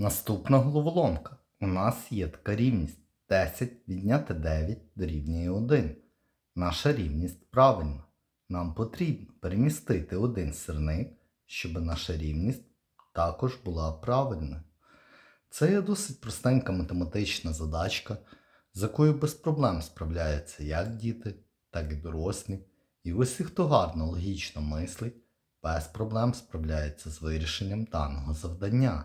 Наступна головоломка. У нас є така рівність 10 відняти 9 дорівнює 1. Наша рівність правильна. Нам потрібно перемістити один сирник, щоб наша рівність також була правильною. Це є досить простенька математична задачка, з якою без проблем справляються як діти, так і дорослі. І усі, хто гарно логічно мислить, без проблем справляється з вирішенням даного завдання.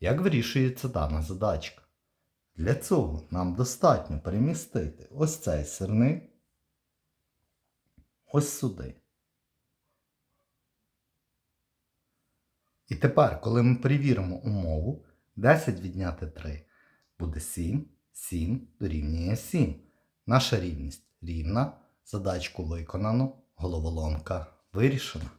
Як вирішується дана задачка? Для цього нам достатньо перемістити ось цей сирник ось сюди. І тепер, коли ми перевіримо умову, 10 відняти 3 буде 7, 7 дорівнює 7. Наша рівність рівна, задачку виконано, головоломка вирішена.